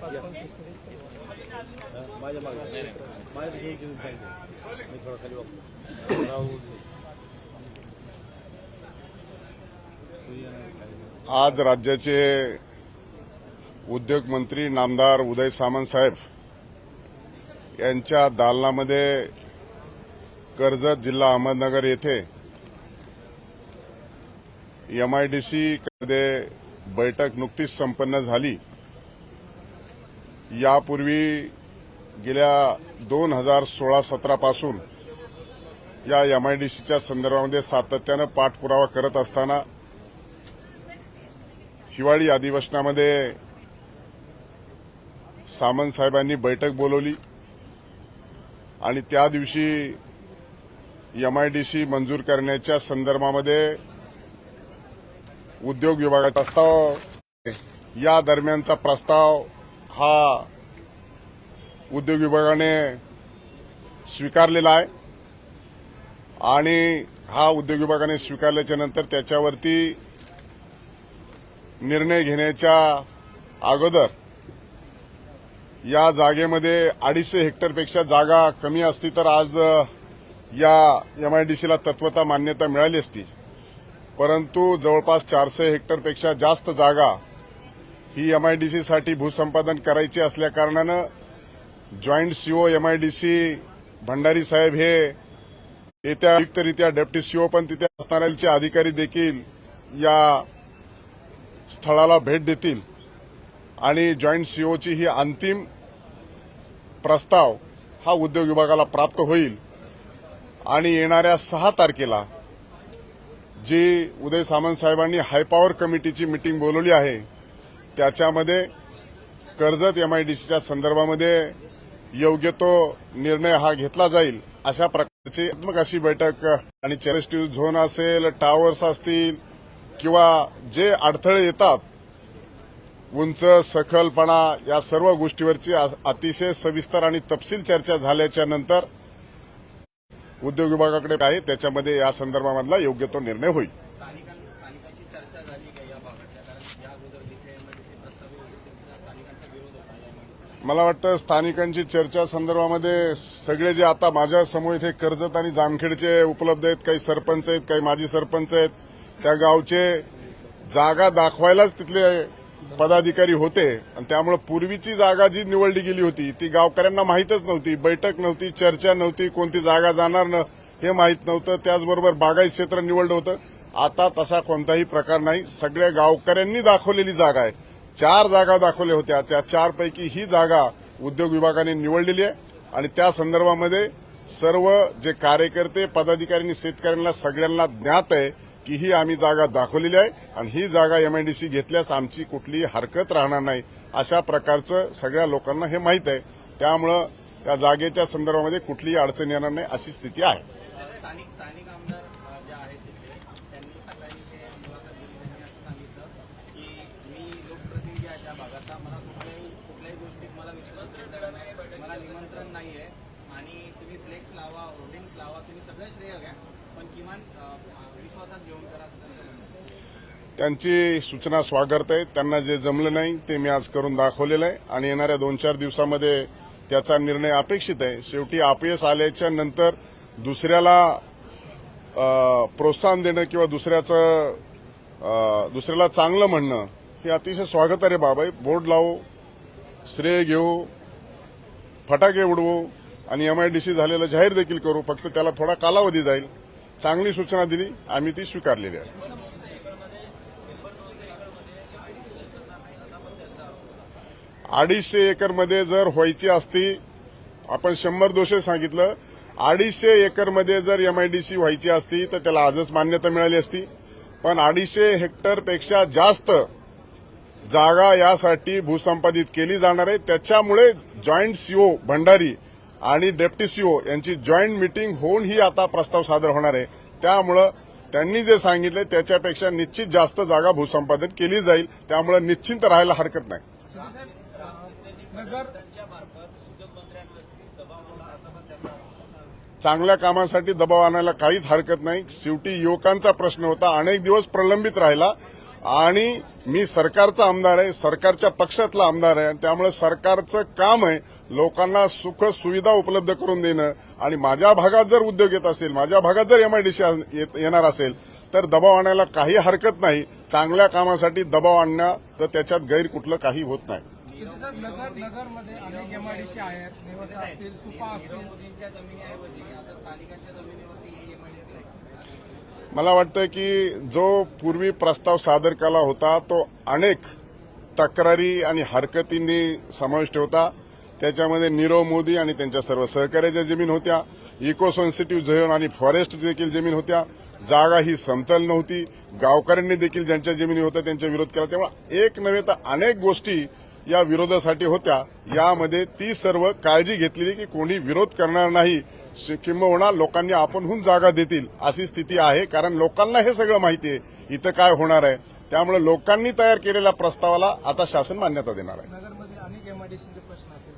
माझ्या मागे माझ्या हे घेऊन पाहिजे मी थोडा खाली वागतो राहुल आज राज्याचे उद्योगमंत्री नामदार उदय सामंत साहेब यांच्या दालनामध्ये कर्जत जिल्हा अहमदनगर येथे एम आय डी सी मध्ये बैठक नुकतीच संपन्न झाली. यापूर्वी गेल्या दोन हजार सोळा सतरापासून या एम आय डी सीच्या संदर्भामध्ये सातत्यानं पाठपुरावा करत असताना हिवाळी अधिवेशनामध्ये सामंत साहेबांनी बैठक बोलवली आणि त्या दिवशी एम आय डी सी मंजूर करण्याच्या संदर्भामध्ये उद्योग विभागाचा प्रस्ताव या दरम्यानचा प्रस्ताव हा उद्योग विभागाने स्वीकारलेला आहे. आणि हा उद्योग विभागाने स्वीकारल्याच्या नंतर त्याच्यावरती निर्णय घेण्याच्या अगोदर या जागेमध्ये अडीचशे हेक्टरपेक्षा जागा कमी असती तर आज या एम आय डी सीला तत्वता मान्यता मिळाली असती. परंतु जवळपास चारशे हेक्टरपेक्षा जास्त जागा ही एमआयडीसीसाठी आय डी सीसाठी भूसंपादन करायची असल्याकारणानं joint CEO MIDC I D C Bhandari साहेब हे येत्या युक्तरित्या डेप्टी सीओ पण तिथे असणाऱ्यांचे अधिकारी देखील या स्थळाला भेट देतील. आणि जॉईंट सीओची ही अंतिम प्रस्ताव हा उद्योग विभागाला प्राप्त होईल. आणि येणाऱ्या सहा तारखेला जी उदय सामंत साहेबांनी हायपॉवर कमिटीची मिटिंग बोलवली आहे त्याच्यामध्ये कर्जत एमआयडीसीच्या संदर्भामध्ये योग्य तो निर्णय हा घेतला जाईल अशा प्रकारची आत्मक अशी बैठक आणि चेरेस्टिव्ह झोन असेल टावर्स असतील किंवा जे अडथळे येतात उंच सखलपणा या सर्व गोष्टीवरची अतिशय सविस्तर आणि तपशील चर्चा झाल्याच्यानंतर उद्योग विभागाकडे आहे त्याच्यामध्ये या संदर्भामधला योग्य तो निर्णय होईल स्थानिकां स्थानिकांशी चर्चा झाली का या भागातल्या कारण या अगोदर जिथे एमआयडीसी प्रस्तावित होते तिथे स्थानिकांचा विरोध होता या एमआयडीसीला मला वाटतं स्थानिकांची चर्चा संदर्भामध्ये सगळे जे आता माझ्यासमोर इथे कर्जत आणि जामखेडचे उपलब्ध आहेत काही सरपंच आहेत काही माजी सरपंच आहेत त्या गावचे जागा दाखवायलाच तिथले पदाधिकारी होते. आणि त्यामुळे पूर्वीची जागा जी निवडली गेली होती ती गावकऱ्यांना माहीतच नव्हती बैठक नव्हती चर्चा नव्हती कोणती जागा जाणार न हे माहीत नव्हतं. त्याचबरोबर बागायत क्षेत्र निवडलं होतं. आता तसा कोणताही प्रकार नाही. सगळ्या गावकऱ्यांनी दाखवलेली जागा आहे. चार जागा दाखवल्या होत्या. त्या चारपैकी ही जागा उद्योग विभागाने निवडलेली आहे. आणि त्या संदर्भामध्ये सर्व जे कार्यकर्ते पदाधिकाऱ्यांनी शेतकऱ्यांना सगळ्यांना ज्ञात आहे की ही आम्ही जागा दाखवलेली आहे आणि ही जागा एमआयडीसी घेतल्यास आमची कुठलीही हरकत राहणार नाही. अशा प्रकारचं सगळ्या लोकांना हे माहीत आहे. त्यामुळं त्या जागेच्या संदर्भामध्ये कुठलीही अडचण येणार नाही अशी स्थिती आहे स्थानिक स्थानिक आमदार अ, जे आहेत तिथे त्यांनी सकाळी ते मुलाखत दिली त्यांनी असं सांगितलं की मी लोकप्रतिनिधी आहे त्या भागाचा मला कुठल्याही कुठल्याही गोष्टीत मला विश्वास भेटणार नाही मला निमंत्रण नाही आहे आणि तुम्ही फ्लेक्स लावा होर्डिंग्स लावा तुम्ही सगळं श्रेय घ्या पण किमान अ, विश्वासात घेऊन करा असं त्यांची सूचना स्वागत आहे. त्यांना जे जमलं नाही ते मी आज करून दाखवलेलं आहे. आणि येणाऱ्या दोन चार दिवसामध्ये त्याचा निर्णय अपेक्षित आहे. शेवटी अपयश आल्याच्यानंतर दुसऱ्याला प्रोत्साहन देणं किंवा दुसऱ्याचं दुसऱ्याला चांगलं म्हणणं हे अतिशय स्वागतार्ह बाब. आहे बोर्ड लावू श्रेय घेऊ फटाके उडवू आणि एमआयडीसी झालेलं जाहीर देखील करू. फक्त त्याला थोडा कालावधी जाईल. चांगली सूचना दिली आम्ही ती स्वीकारलेली आहे. अडीचशे एकरमध्ये जर व्हायची असती आपण शंभर दोषे सांगितलं अडीचशे एकरमध्ये जर एमआयडीसी व्हायची असती तर त्याला आजच मान्यता मिळाली असती. पण अडीचशे हेक्टरपेक्षा जास्त जागा यासाठी भूसंपादित केली जाणार आहे. त्याच्यामुळे जॉईंट सीओ भंडारी आणि डेप्टी सीओ यांची जॉईंट मिटिंग होऊन ही आता प्रस्ताव सादर होणार आहे. त्यामुळं त्यांनी जे सांगितलं त्याच्यापेक्षा निश्चित जास्त जागा भूसंपादन केली जाईल. त्यामुळे निश्चिंत राहायला हरकत नाही. चांगल्या कामासाठी दबाव आणायला काहीच हरकत नाही. शेवटी युवकांचा प्रश्न होता. अनेक दिवस प्रलंबित राहिला. आणि मी सरकारचा आमदार आहे सरकारच्या पक्षातला आमदार आहे त्यामुळे सरकारचं काम आहे लोकांना सुख सुविधा उपलब्ध करून देणं. आणि माझ्या भागात जर उद्योग येत असेल माझ्या भागात जर एमआयडीसी येणार असेल तर दबाव आणायला काही हरकत नाही. चांगल्या कामासाठी दबाव आणणं तर त्याच्यात गैर कुठलं काही होत नाही. नगर नगरमध्ये अनेक एमआयडीसी आहेत नेवासा असतील सुपा असतील. मला वाटतं की जो पूर्वी प्रस्ताव सादर केला होता तो अनेक तक्रारी आणि हरकतींनी समाविष्ट होता. त्याच्यामध्ये नीरव मोदी आणि त्यांच्या सर्व सहकार्याच्या जमीन होत्या. इको सेन्सिटिव्ह झोन आणि फॉरेस्ट देखील जमीन होत्या. जागा ही समतल नव्हती. गावकऱ्यांनी देखील ज्यांच्या जमिनी होत्या त्यांचा विरोध केला. त्यामुळे एक नव्हे तर अनेक गोष्टी या विरोधासाठी होत्या. यामध्ये ती सर्व काळजी घेतलेली की कोणी विरोध करणार नाही. श- किंबहुना लोकांनी आपणहून जागा देतील अशी स्थिती आहे. कारण लोकांना हे सगळं माहिती आहे. इथं काय होणार आहे? त्यामुळे लोकांनी तयार केलेल्या प्रस्तावाला आता शासन मान्यता देणार आहे.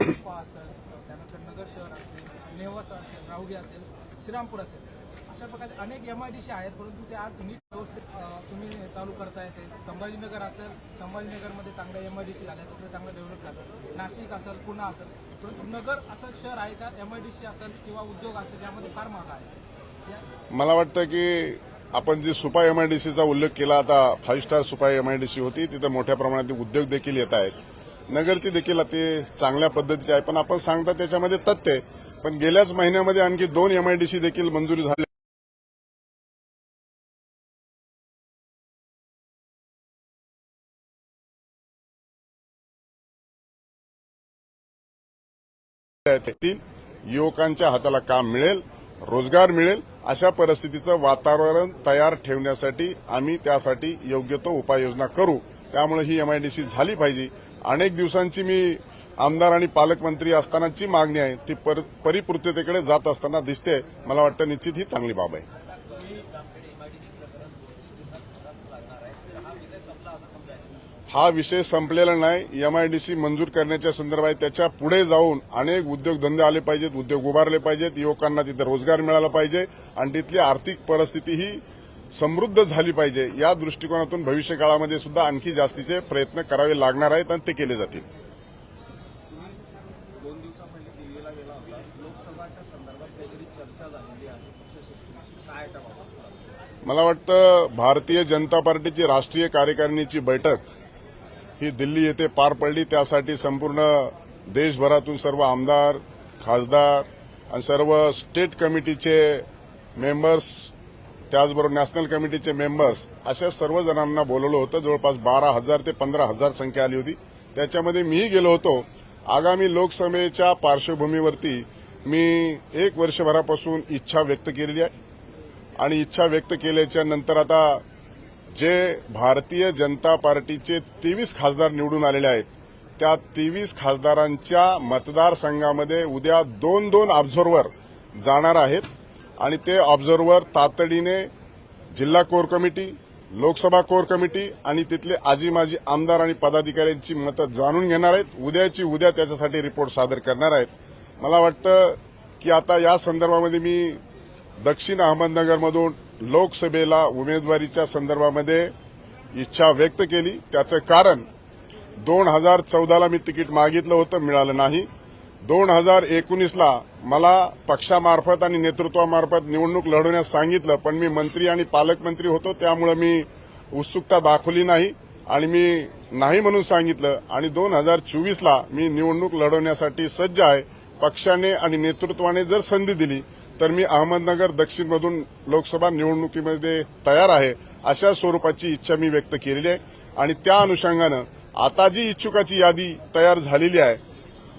श्रीरामपूर असेल. अशा प्रकारे अनेक एमआयडीसी आहेत परंतु ते आज नीट व्यवस्थित तुम्ही चालू करताय ते. संभाजीनगर असेल संभाजीनगरमध्ये चांगल्या एमआयडीसी झाल्या तसं चांगलं डेव्हलप झालं. नाशिक असेल पुणे असेल. परंतु नगर असं शहर आहे का एमआयडीसी असेल किंवा उद्योग असेल यामध्ये फार महाग आहे? मला वाटतं की आपण जी सुपा एमआयडीसीचा उल्लेख केला आता फाईव्ह स्टार सुपा एमआयडीसी होती तिथं मोठ्या प्रमाणात उद्योग देखील येत आहेत. नगरची देखील ते चांगल्या पद्धतीची आहे पण आपण सांगता त्याच्यामध्ये तथ्य पण गेल्याच महिन्यामध्ये आणखी दोन एमआयडीसी देखील मंजुरी झाली. युवकांच्या हाताला काम मिळेल रोजगार मिळेल. अशा परिस्थितीचं वातावरण तयार ठेवण्यासाठी आम्ही त्यासाठी योग्य तो उपाययोजना करू. त्यामुळे ही एमआयडीसी झाली पाहिजे. अनेक दिवसांची मी आमदार आणि पालकमंत्री असतानाची मागणी आहे. ती पर- परिपूर्ततेकडे जात असताना दिसते. मला वाटतं निश्चित ही चांगली बाब आहे. हा विषय संपलेला नाही. एमआयडीसी मंजूर करण्याच्या संदर्भात त्याच्या पुढे जाऊन अनेक उद्योगधंदे आले पाहिजेत उद्योग उभारले पाहिजेत. युवकांना तिथे रोजगार मिळाला पाहिजे. आणि तिथली आर्थिक परिस्थिती ही समृद्ध झाली पाहिजे. या दृष्टिकोनातून भविष्य काळामध्ये सुद्धा आणखी जास्तीचे प्रयत्न करावे लागणार आहेत आणि ते केले जातील. मला वाटतं भारतीय जनता पार्टीची राष्ट्रीय कार्यकारिणीची बैठक ही दिल्ली येथे पार पडली. त्यासाठी संपूर्ण देशभरातून सर्व आमदार खासदार आणि सर्व स्टेट कमिटीचे मेंबर्स त्याचबरोबर नॅशनल कमिटीचे मेंबर्स अशा सर्व जणांना बोलवलं होतं. जवळपास बारा हजार ते पंधरा हजार संख्या आली होती. त्याच्यामध्ये मीही गेलो होतो. आगामी लोकसभेच्या पार्श्वभूमीवरती मी एक वर्षभरापासून इच्छा व्यक्त केलेली आहे. आणि इच्छा व्यक्त केल्याच्यानंतर आता जे भारतीय जनता पार्टीचे तेवीस खासदार निवडून आलेले आहेत त्या तेवीस खासदारांच्या मतदारसंघामध्ये उद्या दोन दोन ऑब्झर्व्हर जाणार आहेत आणि ते ऑब्झर्व्हर तातडीने जिल्हा core committee Loksabha core committee आणि तिथले आजी माजी आमदार आणि पदाधिकाऱ्यांची मतं जाणून घेणार आहेत. उद्याची उद्या त्याच्यासाठी रिपोर्ट सादर करणार आहेत. मला वाटतं की आता या संदर्भामध्ये मी दक्षिण अहमदनगरमधून लोकसभेला उमेदवारीच्या संदर्भामध्ये इच्छा व्यक्त केली. त्याचं कारण दोन हजार चौदाला मी तिकीट मागितलं होतं मिळालं नाही. दोन हजार एकोणीसला मला पक्षामार्फत आणि नेतृत्वामार्फत निवडणूक लढवण्यास सांगितलं पण मी मंत्री आणि पालकमंत्री होतो त्यामुळे मी उत्सुकता दाखवली नाही आणि मी नाही म्हणून सांगितलं. आणि दोन हजार चोवीसला मी निवडणूक लढवण्यासाठी सज्ज आहे. पक्षाने आणि नेतृत्वाने जर संधी दिली तर मी अहमदनगर दक्षिणमधून लोकसभा निवडणुकीमध्ये तयार आहे अशा स्वरूपाची इच्छा मी व्यक्त केलेली आहे. आणि त्या अनुषंगानं आता जी इच्छुकाची यादी तयार झालेली आहे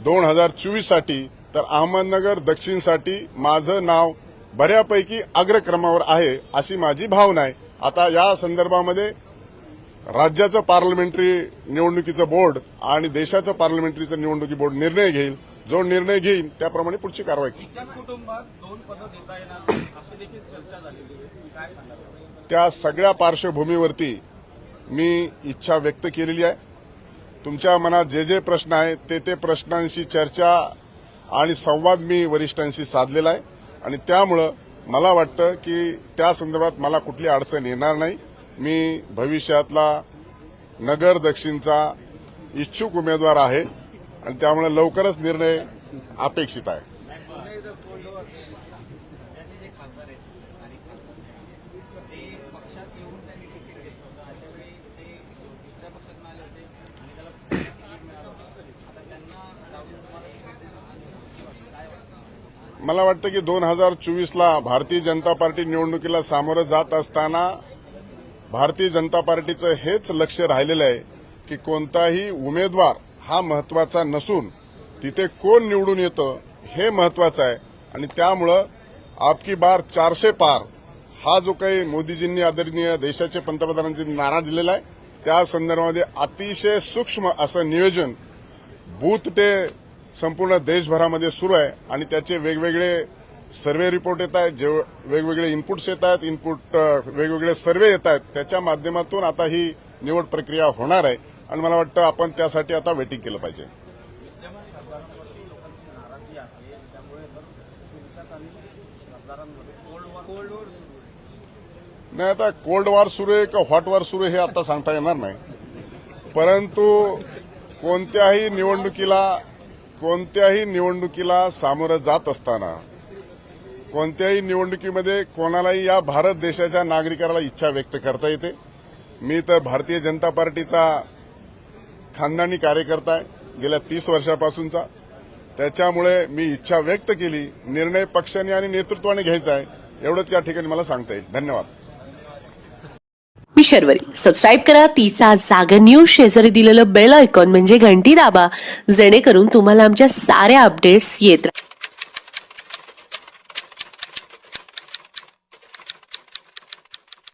दोन हजार चोवीससाठी तर अहमदनगर दक्षिणसाठी माझं नाव बऱ्यापैकी अग्रक्रमावर आहे अशी माझी भावना आहे. आता या संदर्भामध्ये राज्याचं पार्लमेंटरी निवडणुकीचं बोर्ड आणि देशाचं पार्लमेंटरीचं निवडणुकी बोर्ड निर्णय घेईल जो निर्णय घेईल त्याप्रमाणे पुढची कारवाई सांगाल? त्या सगळ्या पार्श्वभूमीवरती मी इच्छा व्यक्त केलेली आहे. तुमच्या मनात जे जे प्रश्न आहेत ते ते प्रश्नांशी चर्चा आणि संवाद मी वरिष्ठांशी साधलेला आहे. आणि त्यामुळं मला वाटतं की त्या संदर्भात मला कुठली अडचण येणार नाही. मी भविष्यातला नगर दक्षिणचा इच्छुक उमेदवार आहे. आणि त्यामुळे लवकरच निर्णय अपेक्षित आहे. मला वाटतं की दोन हजार चोवीसला भारतीय जनता पार्टी निवडणुकीला सामोरं जात असताना भारतीय जनता पार्टीचं हेच लक्ष राहिलेलं आहे की कोणताही उमेदवार हा महत्त्वाचा नसून तिथे कोण निवडून येतं हे महत्वाचं आहे. आणि त्यामुळं आपकी बार चारशे पार हा जो काही मोदीजींनी आदरणीय देशाचे पंतप्रधानांची नारा दिलेला आहे त्या संदर्भामध्ये अतिशय सूक्ष्म असं नियोजन बूथ ते संपूर्ण देशभरामध्ये सुरू आहे. आणि त्याचे वेगवेगळे सर्वे रिपोर्ट येत आहेत जे वेगवेगळे इनपुट्स येत आहेत इनपुट वेगवेगळे सर्वे येत आहेत. त्याच्या माध्यमातून आता ही निवड प्रक्रिया होणार आहे. आणि मला वाटतं आपण त्यासाठी आता वेटिंग केलं पाहिजे. नाही आता कोल्ड वॉर सुरू आहे का हॉट वॉर सुरू आहे हे आता सांगता येणार नाही. परंतु कोणत्याही निवडणुकीला कोणत्याही निवडणुकीला सामोरं जात असताना कोणत्याही निवडणुकीमध्ये कोणालाही या भारत देशाच्या नागरिकाला इच्छा व्यक्त करता येते. मी तर भारतीय जनता पार्टीचा खानदानी कार्यकर्ता आहे गेल्या तीस वर्षापासूनचा. त्याच्यामुळे मी इच्छा व्यक्त केली निर्णय पक्षाने आणि नेतृत्वाने घ्यायचा आहे एवढंच या ठिकाणी मला सांगता येईल. धन्यवाद. मी शर्वरी. सबस्क्राईब करा तिचा जागर न्यूज शेजारी दिलेलं बेल आयकॉन म्हणजे घंटी दाबा जेणेकरून तुम्हाला आमच्या साऱ्या अपडेट्स येत राहतील